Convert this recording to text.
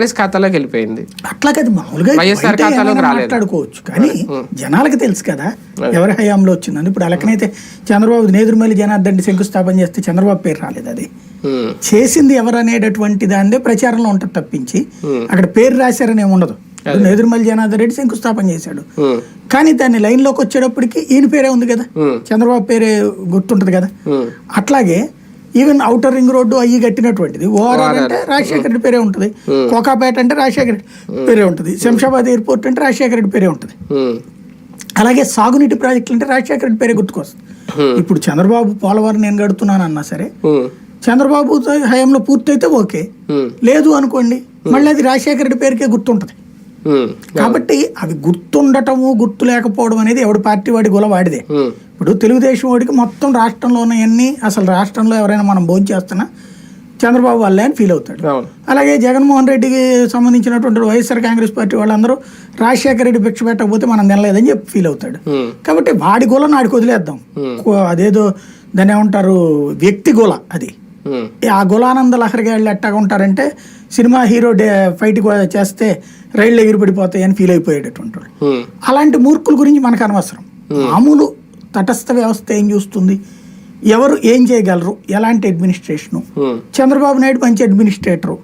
కాంగ్రెస్ ఖాతాలోకి వెళ్ళిపోయింది. అట్లా కదా మామూలుగా వైఎస్ఆర్ ఖాతాలోకి. మాట్లాడుకోవచ్చు. కానీ జనాలకి తెలుసు కదా ఎవరి హయాంలో వచ్చిందని. ఇప్పుడు అలాగనైతే చంద్రబాబు నేదురుమల్లి జనార్దన్ రెడ్డి శంకుస్థాపన చేస్తే చంద్రబాబు పేరు రాలేదు అది. చేసింది ఎవరు అనేటటువంటి దానిదే ప్రచారంలో ఉంటుంది తప్పించి అక్కడ పేరు రాశారని ఉండదు. ఇప్పుడు నేదురుమల్లి జనార్దన్ రెడ్డి శంకుస్థాపన చేశాడు. కానీ దాన్ని లైన్లోకి వచ్చేటప్పటికి ఈయన పేరే ఉంది కదా. చంద్రబాబు పేరే గుర్తుంటుంది కదా. అట్లాగే ఈవెన్ అవుటర్ రింగ్ రోడ్డు అయ్యి కట్టినటువంటిది. ఓఆర్ఆర్ అంటే రాజశేఖర రెడ్డి పేరే ఉంటుంది. కోకాపేట అంటే రాజశేఖర రెడ్డి పేరే ఉంటుంది. శంషాబాద్ ఎయిర్పోర్ట్ అంటే రాజశేఖర రెడ్డి పేరే ఉంటుంది. అలాగే సాగునీటి ప్రాజెక్టులు అంటే రాజశేఖర రెడ్డి పేరే గుర్తుకొస్తుంది. ఇప్పుడు చంద్రబాబు పోలవరం నేను కడుతున్నాను అన్నా సరే చంద్రబాబు హయాంలో పూర్తయితే ఓకే. లేదు అనుకోండి మళ్ళీ అది రాజశేఖర రెడ్డి పేరుకే గుర్తుంటుంది. కాబట్టి అవి గుర్తుండటము గుర్తు లేకపోవడం అనేది ఎవడి పార్టీ వాడి గుల వాడిదే. ఉమ్, ఇప్పుడు తెలుగుదేశం వాడికి మొత్తం రాష్ట్రంలో ఉన్నవన్నీ అసలు రాష్ట్రంలో ఎవరైనా మనం భోజనం చేస్తున్నా చంద్రబాబు వాళ్ళే అని ఫీల్ అవుతాడు. అలాగే జగన్మోహన్ రెడ్డికి సంబంధించినటువంటి వైఎస్ఆర్ కాంగ్రెస్ పార్టీ వాళ్ళందరూ రాజశేఖర రెడ్డి భిక్ష పెట్టకపోతే మనం నిలలేదని చెప్పి ఫీల్ అవుతాడు. ఉమ్, కాబట్టి వాడి గోల నాడికి వదిలేద్దాం. అదేదో దాన్ని ఏమంటారు వ్యక్తి గోల అది. ఆ గులానంద లహరిగా వాళ్ళు ఎట్టాగా ఉంటారంటే సినిమా హీరో డే ఫైట్ చేస్తే రైళ్ళు ఎగిరిపడిపోతాయి అని ఫీల్ అయిపోయేటటువంటి వాళ్ళు. అలాంటి మూర్ఖుల గురించి మనకు అనవసరం. మామూలు తటస్థ వ్యవస్థ ఏం చూస్తుంది? ఎవరు ఏం చేయగలరు? ఎలాంటి అడ్మినిస్ట్రేషను? చంద్రబాబు నాయుడు మంచి అడ్మినిస్ట్రేటరు.